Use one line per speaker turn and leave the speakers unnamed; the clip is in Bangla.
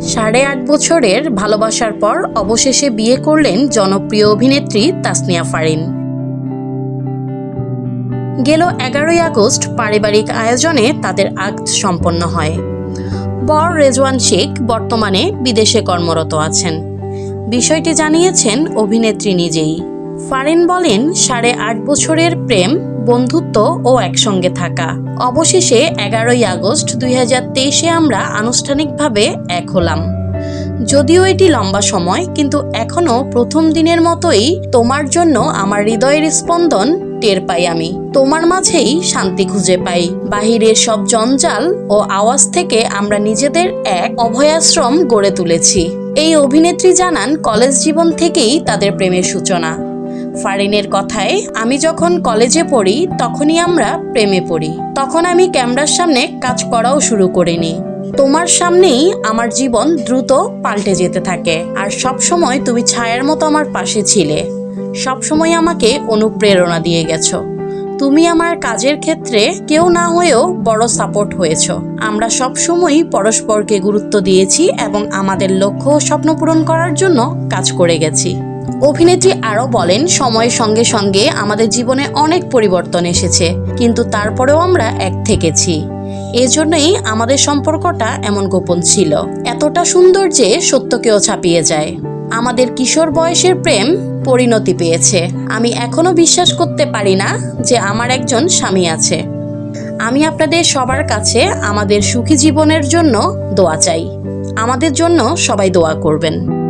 সাড়ে আট বছরের ভালোবাসার পর অবশেষে বিয়ে করলেন জনপ্রিয় অভিনেত্রী তাসনিয়া ফারিন। গেল এগারোই আগস্ট পারিবারিক আয়োজনে তাদের আক্ত সম্পন্ন হয়। বর রেজওয়ান শেখ বর্তমানে বিদেশে কর্মরত আছেন। বিষয়টি জানিয়েছেন অভিনেত্রী নিজেই। ফারেন বলেন, সাড়ে আট বছরের প্রেম বন্ধুত্ব ও একসঙ্গে থাকা। অবশেষে এগারোই আগস্ট দুই হাজার তেইশে আমরা আনুষ্ঠানিকভাবে এক হলাম। যদিও এটি লম্বা সময়, কিন্তু এখনও প্রথম দিনের মতোই তোমার জন্য আমার হৃদয়ের স্পন্দন টের পাই আমি। তোমার মাঝেই শান্তি খুঁজে পাই। বাহিরের সব জঞ্জাল ও আওয়াজ থেকে আমরা নিজেদের এক অভয়াশ্রম গড়ে তুলেছি। এই অভিনেত্রী জানান, কলেজ জীবন থেকেই তাদের প্রেমের সূচনা। ফারিনের কথায়, আমি যখন কলেজে পড়ি, তখনই আমরা প্রেমে পড়ি। তখন আমি ক্যামেরার সামনে কাজ করাও শুরু করিনি তোমার সামনেই আমার জীবন দ্রুত পাল্টে যেতে থাকে। আর সব সময় তুমি ছায়ার মতো আমার পাশে ছিলে। সব সময় আমাকে অনুপ্রেরণা দিয়ে গেছো। তুমি আমার কাজের ক্ষেত্রে কেউ না হয়েও বড় সাপোর্ট হয়েছ। আমরা সব সময়ই পরস্পরকে গুরুত্ব দিয়েছি এবং আমাদের লক্ষ্য স্বপ্ন পূরণ করার জন্য কাজ করে গেছি। অভিনেত্রী আরও বলেন, সময়ের সঙ্গে সঙ্গে আমাদের জীবনে অনেক পরিবর্তন এসেছে, কিন্তু তারপরেও আমরা এক থেকেছি। এজন্যই আমাদের সম্পর্কটা এমন গোপন ছিল। এতটা সুন্দর যে সত্যকেও ছাপিয়ে যায়। আমাদের কিশোর বয়সের প্রেম পরিণতি পেয়েছে। আমি এখনও বিশ্বাস করতে পারি না যে আমার একজন স্বামী আছে। আমি আপনাদের সবার কাছে আমাদের সুখী জীবনের জন্য দোয়া চাই। আমাদের জন্য সবাই দোয়া করবেন।